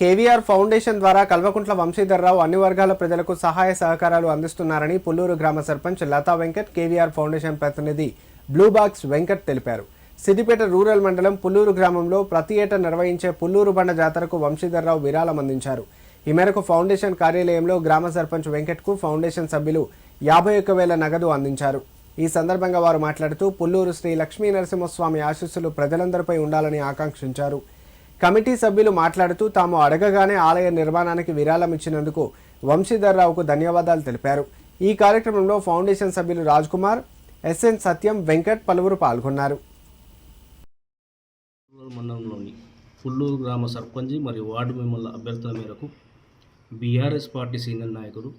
KVR foundation ద్వారా కల్వకుంట్ల వంశీధర్రావు అన్ని వర్గాల ప్రజలకు సహాయ సహకారాలు అందిస్తున్నారని పుల్లూరు గ్రామ సర్పంచ్ లతా వెంకట్ కేవీఆర్ ఫౌండేషన్ ప్రతినిధి బ్లూ బాక్స్ వెంకట్ తెలిపారు. సిద్దిపేట రూరల్ మండలం పుల్లూరు గ్రామంలో ప్రతి ఏటా నిర్వహించే పుల్లూరు బండ జాతరకు వంశీధర్రావు విరాళం అందించారు. ఈ మేరకు ఫౌండేషన్ కార్యాలయంలో గ్రామ సర్పంచ్ వెంకట్కు ఫౌండేషన్ సభ్యులు యాభై ఒక్క వేల నగదు అందించారు. ఈ సందర్భంగా వారు మాట్లాడుతూ పుల్లూరు శ్రీ లక్ష్మీ నరసింహస్వామి ఆశీస్సులు ప్రజలందరిపై ఉండాలని ఆకాంక్షించారు. కమిటీ సభ్యులు మాట్లాడుతూ తాము అడగగానే ఆలయ నిర్మాణానికి విరాళం ఇచ్చినందుకు వంశీధర్రావుకు ధన్యవాదాలు తెలిపారు. ఈ కార్యక్రమంలో ఫౌండేషన్ సభ్యులు రాజ్ కుమార్ ఎస్ఎన్ సత్యం వెంకట్ పలువురు పాల్గొన్నారు. మండలంలోని పుల్లూరు గ్రామ సర్పంచ్ మరియు వార్డు మెంబర్ల అభ్యర్థుల మేరకు బీఆర్ఎస్ పార్టీ సీనియర్ నాయకుడు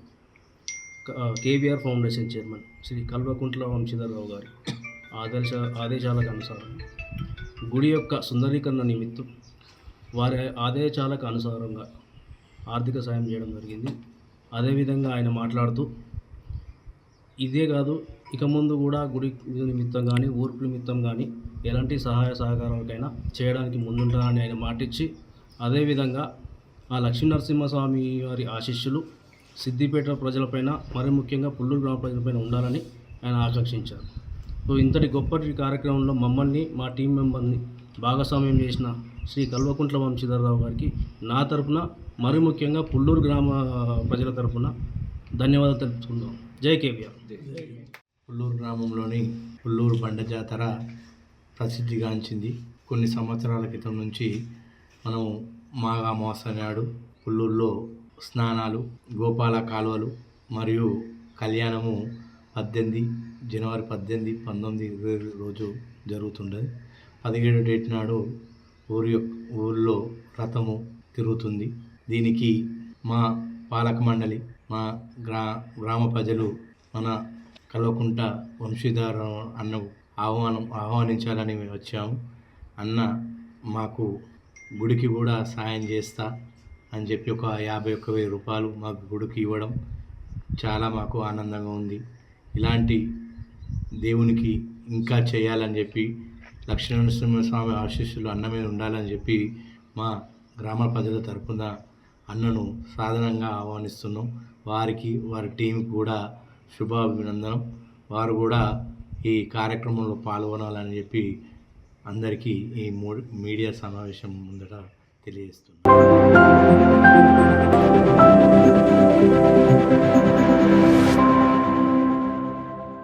KVR foundation chairman Shri Kalvakuntla Vamshidhar Rao గారి ఆదర్శ ఆదేశాలకు అనుసారం గుడి యొక్క సుందరీకరణ నిమిత్తం వారి ఆదేశాలకు అనుసారంగా ఆర్థిక సాయం చేయడం జరిగింది. అదేవిధంగా ఆయన మాట్లాడుతూ ఇదే కాదు ఇక ముందు కూడా గుడి నిమిత్తం కానీ ఊర్పు నిమిత్తం కానీ ఎలాంటి సహాయ సహకారాలకైనా చేయడానికి ముందుంటానని ఆయన మాటిచ్చి అదేవిధంగా ఆ లక్ష్మీ నరసింహస్వామి వారి ఆశీస్సులు సిద్దిపేట ప్రజలపైన మరి ముఖ్యంగా పుల్లూరు గ్రామ ప్రజలపైన ఉండాలని ఆయన ఆకాంక్షించారు. సో ఇంతటి గొప్పటి కార్యక్రమంలో మమ్మల్ని మా టీం మెంబర్ని భాగస్వామ్యం చేసిన శ్రీ కల్వకుంట్ల వంశీధరరావు గారికి నా తరపున మరి ముఖ్యంగా పుల్లూరు గ్రామ ప్రజల తరపున ధన్యవాదాలు తెలుపుకుందాం. జై కేవీఆర్. పుల్లూరు గ్రామంలోని పుల్లూరు బండ జాతర ప్రసిద్ధిగాంచింది. కొన్ని సంవత్సరాల క్రితం నుంచి మనం మాఘ అమావాస్య నాడు పుల్లూరులో స్నానాలు గోపాల కాలువలు మరియు కళ్యాణము పద్దెనిమిది జనవరి పద్దెనిమిది పంతొమ్మిది ఇరవై రోజు జరుగుతుండేది. పదిహేడు డేట్ నాడు ఊరి ఊళ్ళో రథము తిరుగుతుంది. దీనికి మా పాలక మండలి మా గ్రా గ్రామ ప్రజలు మన కల్వకుంట వంశీధార అన్న ఆహ్వానం ఆహ్వానించాలని మేము వచ్చాము. అన్న మాకు గుడికి కూడా సాయం చేస్తా అని చెప్పి ఒక యాభై ఒక్క వెయ్యి రూపాయలు మాకు గుడికి ఇవ్వడం చాలా మాకు ఆనందంగా ఉంది. ఇలాంటి దేవునికి ఇంకా చేయాలని చెప్పి లక్ష్మీనరసింహస్వామి ఆశీస్సులు అన్న మీద ఉండాలని చెప్పి మా గ్రామ ప్రజల తరపున అన్నను సాధారణంగా ఆహ్వానిస్తున్నాం. వారికి వారి టీం కూడా శుభాభినందనం. వారు కూడా ఈ కార్యక్రమంలో పాల్గొనాలని చెప్పి అందరికీ ఈ మూ మీడియా సమావేశం ముందట తెలియజేస్తున్నాను